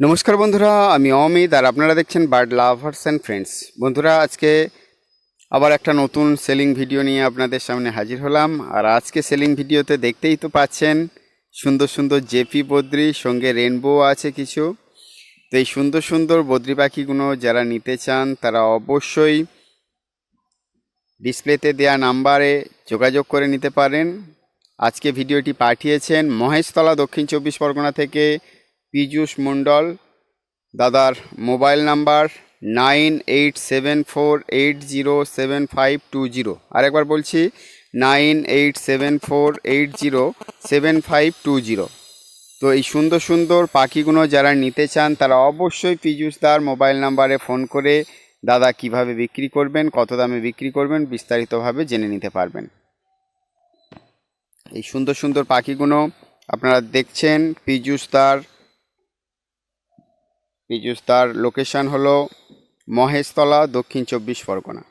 নমস্কার বন্ধুরা, আমি অমিত, আর আপনারা দেখছেন বার্ড লাভার্স অ্যান্ড ফ্রেন্ডস বন্ধুরা, আজকে আবার একটা নতুন সেলিং ভিডিও নিয়ে আপনাদের সামনে হাজির হলাম। আর আজকে সেলিং ভিডিওতে দেখতেই তো পাচ্ছেন সুন্দর সুন্দর জেপি বদ্রি, সঙ্গে রেনবো আছে কিছু। তো এই সুন্দর সুন্দর বদ্রি পাখিগুলো যারা নিতে চান, তারা অবশ্যই ডিসপ্লেতে দেওয়া নাম্বারে যোগাযোগ করে নিতে পারেন। আজকে ভিডিওটি পাঠিয়েছেন মহেশতলা দক্ষিণ চব্বিশ পরগনা থেকে পীযূষ মণ্ডল, দাদার mobile number nine eight seven four eight zero seven five two zero. আরেকবার বলছি, nine eight seven four eight zero seven five two zero. তো এই সুন্দর সুন্দর পাখিগুলো যারা নিতে চান, তারা অবশ্যই পীযূষদার মোবাইল নাম্বারে ফোন করে দাদা কীভাবে বিক্রি করবেন, কত দামে বিক্রি করবেন বিস্তারিতভাবে জেনে নিতে পারবেন। এই সুন্দর সুন্দর পাখিগুলো আপনারা দেখছেন পীযূষদার পীযূষদার লোকেশন হলো মহেশতলা, দক্ষিণ চব্বিশ পরগনা।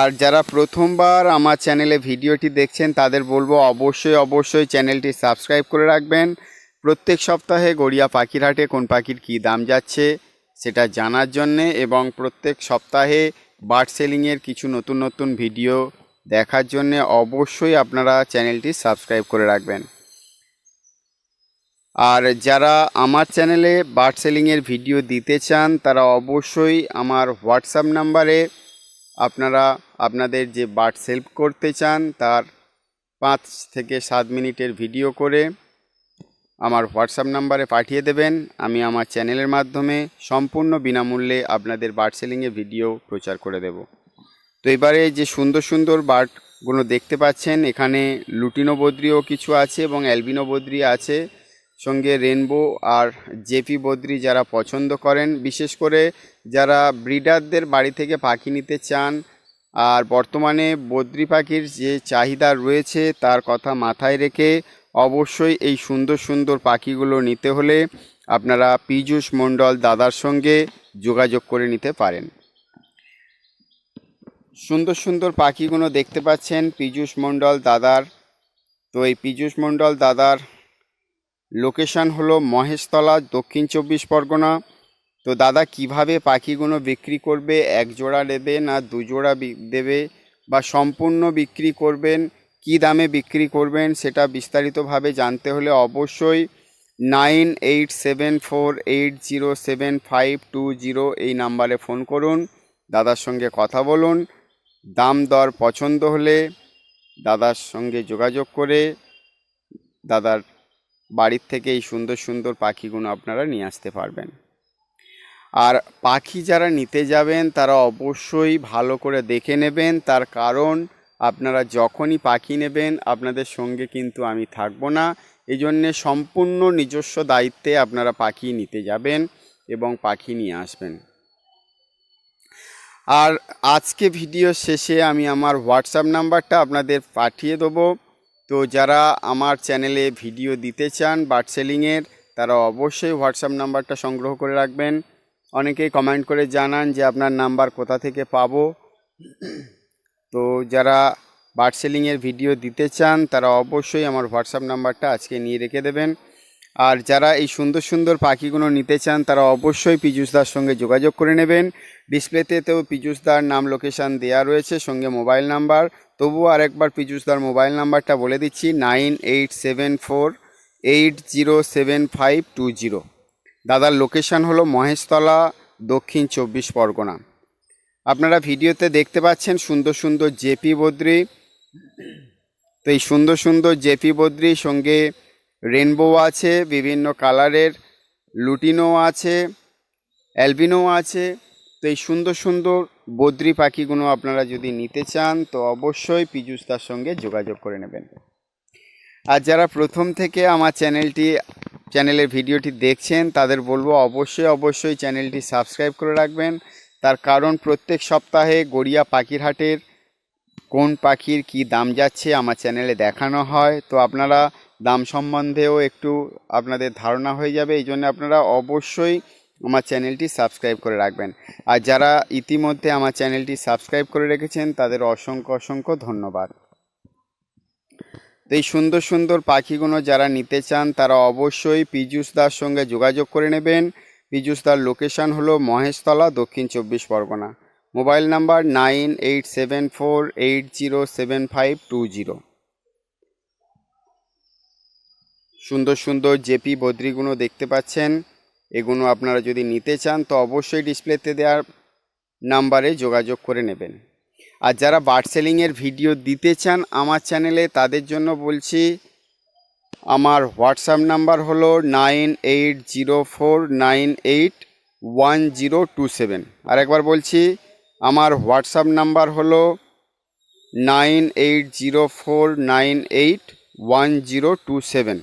আর যারা প্রথমবার আমার চ্যানেলে ভিডিওটি দেখছেন, তাদের বলব অবশ্যই অবশ্যই চ্যানেলটি সাবস্ক্রাইব করে রাখবেন। প্রত্যেক সপ্তাহে গড়িয়া পাখির হাটে কোন পাখির কী দাম যাচ্ছে, সেটা জানার জন্যে এবং প্রত্যেক সপ্তাহে বার্ড সেলিংয়ের কিছু নতুন নতুন ভিডিও দেখার জন্যে অবশ্যই আপনারা চ্যানেলটি সাবস্ক্রাইব করে রাখবেন। আর যারা আমার চ্যানেলে বার্ড সেলিংয়ের ভিডিও দিতে চান, তারা অবশ্যই আমার হোয়াটসঅ্যাপ নাম্বারে আপনারা আপনাদের যে বার্ড সেল করতে চান, তার পাঁচ থেকে সাত মিনিটের ভিডিও করে আমার হোয়াটসঅ্যাপ নাম্বারে পাঠিয়ে দেবেন। আমি আমার চ্যানেলের মাধ্যমে সম্পূর্ণ বিনামূল্যে আপনাদের বার্ড সেলিংয়ের ভিডিও প্রচার করে দেব। তো এবারে যে সুন্দর সুন্দর বার্ডগুলো দেখতে পাচ্ছেন, এখানে লুটিনো বদ্রিও কিছু আছে এবং অ্যালবিনো বদ্রি আছে। সঙ্গে রেনবো আর জেপি বদ্রি যারা পছন্দ করেন, বিশেষ করে যারা ব্রিডারদের বাড়ি থেকে পাখি নিতে চান। আর বর্তমানে বদ্রি পাখির যে চাহিদা রয়েছে, তার কথা মাথায় রেখে অবশ্যই এই সুন্দর সুন্দর পাখিগুলো নিতে হলে আপনারা পীযূষ মণ্ডল দাদার সঙ্গে যোগাযোগ করে নিতে পারেন। সুন্দর সুন্দর পাখিগুলো দেখতে পাচ্ছেন পীযূষ মণ্ডল দাদার। তো এই পীযূষ মণ্ডল দাদার লোকেশন হলো মহেশতলা, দক্ষিণ চব্বিশ পরগনা। তো দাদা, কীভাবে পাখিগুলো বিক্রি করবে? এক জোড়া নেবে না দু জোড়া বি- দেবে বা সম্পূর্ণ বিক্রি করবেন? কি দামে বিক্রি করবেন? সেটা বিস্তারিতভাবে জানতে হলে অবশ্যই nine eight seven four eight zero seven five two zero এই নাম্বারে ফোন করুন। দাদার সঙ্গে কথা বলুন। দাম দর পছন্দ হলে দাদার সঙ্গে যোগাযোগ করে দাদার বাড়ির থেকে এই সুন্দর সুন্দর পাখিগুলো আপনারা নিয়ে আসতে পারবেন। আর পাখি যারা নিতে যাবেন, তারা অবশ্যই ভালো করে দেখে নেবেন। তার কারণ, আপনারা যখনই পাখি নেবেন, আপনাদের সঙ্গে কিন্তু আমি থাকব না। এই জন্যে সম্পূর্ণ নিজস্ব দায়িত্বে আপনারা পাখি নিতে যাবেন এবং পাখি নিয়ে আসবেন। আর আজকে ভিডিও শেষে আমি আমার হোয়াটসঅ্যাপ নাম্বারটা আপনাদের পাঠিয়ে দেবো। তো যারা আমার চ্যানেলে ভিডিও দিতে চান বার্ড সেলিংয়ের, তারা অবশ্যই হোয়াটসঅ্যাপ নাম্বারটা সংগ্রহ করে রাখবেন। অনেকেই কমেন্ট করে জানান যে আপনার নাম্বার কোথা থেকে পাবো। তো যারা বার্ড সেলিংয়ের ভিডিও দিতে চান, তারা অবশ্যই আমার হোয়াটসঅ্যাপ নাম্বারটা আজকে নিয়ে রেখে দেবেন। আর যারা এই সুন্দর সুন্দর পাখিগুলো নিতে চান, তারা অবশ্যই পীযূষদার সঙ্গে যোগাযোগ করে নেবেন। ডিসপ্লেতে ডিসপ্লেতেও পীযূষদার নাম, লোকেশান দেওয়া রয়েছে, সঙ্গে মোবাইল নাম্বার। তবুও আরেকবার পীযূষদার মোবাইল নাম্বারটা বলে দিচ্ছি, nine eight seven four eight zero seven five two zero. দাদার লোকেশান হলো মহেশতলা, দক্ষিণ চব্বিশ পরগনা। আপনারা ভিডিওতে দেখতে পাচ্ছেন সুন্দর সুন্দর জেপি বদ্রি। তো এই সুন্দর সুন্দর জেপি বদ্রি সঙ্গে রেনবো আছে, বিভিন্ন কালারের, লুটিনো আছে, অ্যালবিনো আছে তো এই সুন্দর সুন্দর বদ্রি পাখিগুলো আপনারা যদি নিতে চান, তো অবশ্যই পীযূষদার সঙ্গে যোগাযোগ করে নেবেন। আর যারা প্রথম থেকে আমার চ্যানেলটি, চ্যানেলের ভিডিওটি দেখছেন, তাদের বলব অবশ্যই অবশ্যই চ্যানেলটি সাবস্ক্রাইব করে রাখবেন। তার কারণ প্রত্যেক সপ্তাহে গড়িয়া পাখির হাটের কোন পাখির কি দাম যাচ্ছে আমার চ্যানেলে দেখানো হয়। তো আপনারা দাম সম্বন্ধেও একটু আপনাদের ধারণা হয়ে যাবে, এই জন্য আপনারা অবশ্যই আমার চ্যানেলটি সাবস্ক্রাইব করে রাখবেন। আর যারা ইতিমধ্যে আমার চ্যানেলটি সাবস্ক্রাইব করে রেখেছেন, তাদের অসংখ্য অসংখ্য ধন্যবাদ। তো এই সুন্দর সুন্দর পাখিগুলো যারা নিতে চান, তারা অবশ্যই পীযুষ দার সঙ্গে যোগাযোগ করে নেবেন। পীযুষ দার লোকেশন হলো মহেশতলা, দক্ষিণ চব্বিশ Pargana. Mobile number nine eight seven four eight zero seven five two zero. সুন্দর সুন্দর জেপি বদ্রিগুলো দেখতে পাচ্ছেন। এগুলো আপনারা যদি নিতে চান, তো অবশ্যই ডিসপ্লেতে দেওয়ার নাম্বারে যোগাযোগ করে নেবেন। আর যারা বার্ড সেলিংয়ের ভিডিও দিতে চান আমার চ্যানেলে, তাদের জন্য বলছি, আমার হোয়াটসঅ্যাপ নাম্বার হলো nine eight zero four nine eight one zero two seven. আরেকবার বলছি, আমার হোয়াটসঅ্যাপ নাম্বার হলো nine eight zero four nine eight one zero two seven.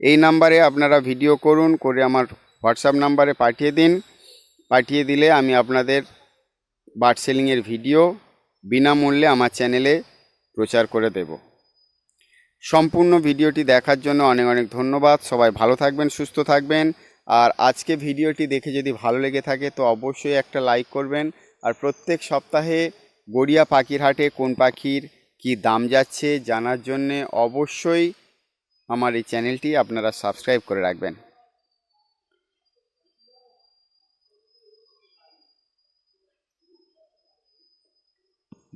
এই নাম্বারে আপনারা ভিডিও করুন, করে আমার হোয়াটসঅ্যাপ নাম্বারে পাঠিয়ে দিন। পাঠিয়ে দিলে আমি আপনাদের বার্ড সেলিংয়ের ভিডিও বিনামূল্যে আমার চ্যানেলে প্রচার করে দেব। সম্পূর্ণ ভিডিওটি দেখার জন্য অনেক অনেক ধন্যবাদ। সবাই ভালো থাকবেন, সুস্থ থাকবেন। আর আজকে ভিডিওটি দেখে যদি ভালো লেগে থাকে তো অবশ্যই একটা লাইক করবেন। আর প্রত্যেক সপ্তাহে গড়িয়া পাখির হাটে কোন পাখির কি দাম যাচ্ছে জানার জন্যে অবশ্যই আমার এই চ্যানেলটি আপনারা সাবস্ক্রাইব করে রাখবেন।